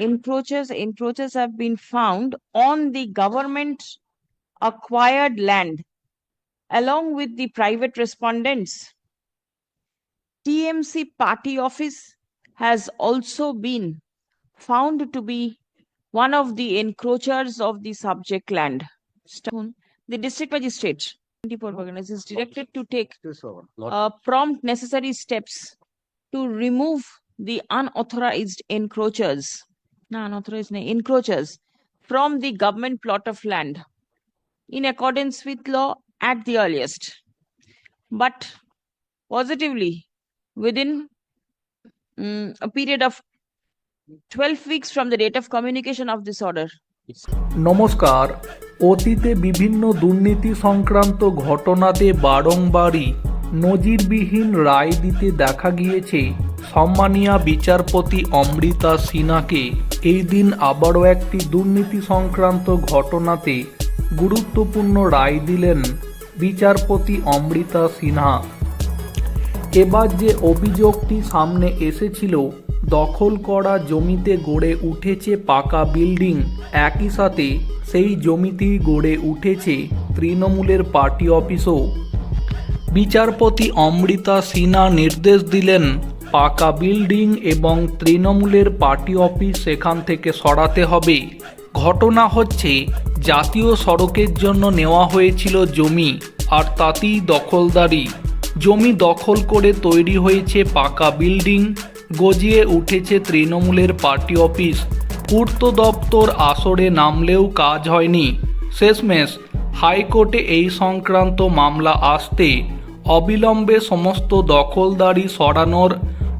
encroaches, encroaches have been found on the government acquired land along with the private respondents. TMC party office has also been found to be one of the encroachers of the subject land. Stone, The district magistrate, is directed to take uh, prompt necessary steps to remove the unauthorized encroachers, no, unauthorized, encroachers from the government plot of land in accordance with law at the earliest. But positively, within mm, a period of 12 weeks from the date of communication of this order. নমস্কার অতীতে বিভিন্ন দুর্নীতি সংক্রান্ত ঘটনাতে বারংবারই নজিরবিহীন রায় দিতে দেখা গিয়েছে সম্মানীয় বিচারপতি অমৃতা সিনহাকে এই দিন আবারও একটি দুর্নীতি সংক্রান্ত ঘটনাতে গুরুত্বপূর্ণ রায় দিলেন বিচারপতি অমৃতা সিনহা। এবার যে অভিযোগটি সামনে এসেছিল, দখল করা জমিতে গড়ে উঠেছে পাকা বিল্ডিং। একই সাথে সেই জমিতেই গড়ে উঠেছে তৃণমূলের পার্টি অফিসও। বিচারপতি অমৃতা সিনহা নির্দেশ দিলেন পাকা বিল্ডিং এবং তৃণমূলের পার্টি অফিস সেখান থেকে সরাতে হবে। ঘটনা হচ্ছে, জাতীয় সড়কের জন্য নেওয়া হয়েছিল জমি, আর তাতেই দখলদারি। জমি দখল করে তৈরি হয়েছে পাকা বিল্ডিং, গজিয়ে উঠেছে তৃণমূলের পার্টি অফিস। পূর্ত দপ্তর আসরে নামলেও কাজ হয়নি। শেষমেশ, হাইকোর্টে এই সংক্রান্ত মামলা আসতে অবিলম্বে সমস্ত দখলদারি সরানোর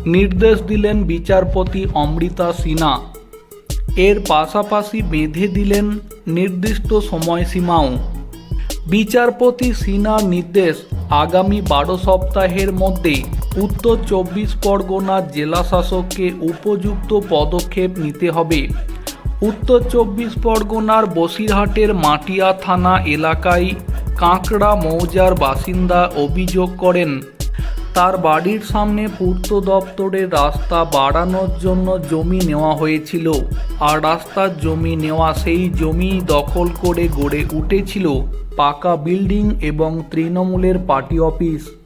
নির্দেশ দিলেন বিচারপতি অমৃতা সিনহা। এর পাশাপাশি বেঁধে দিলেন নির্দিষ্ট সময়সীমাও। বিচারপতি সিনহার নির্দেশ আগামী বারো সপ্তাহের মধ্যে উত্তর চব্বিশ পরগনার জেলাশাসককে উপযুক্ত পদক্ষেপ নিতে হবে। উত্তর চব্বিশ পরগনার বসিরহাটের মাটিয়া থানা এলাকায় কাঁকড়া মৌজার বাসিন্দা অভিযোগ করেন তার বাড়ির সামনে পূর্ত দপ্তরের রাস্তা বাড়ানোর জন্য জমি নেওয়া হয়েছিল। আর রাস্তার জমি নেওয়া সেই জমি দখল করে গড়ে উঠেছিল পাকা বিল্ডিং এবং তৃণমূলের পার্টি অফিস।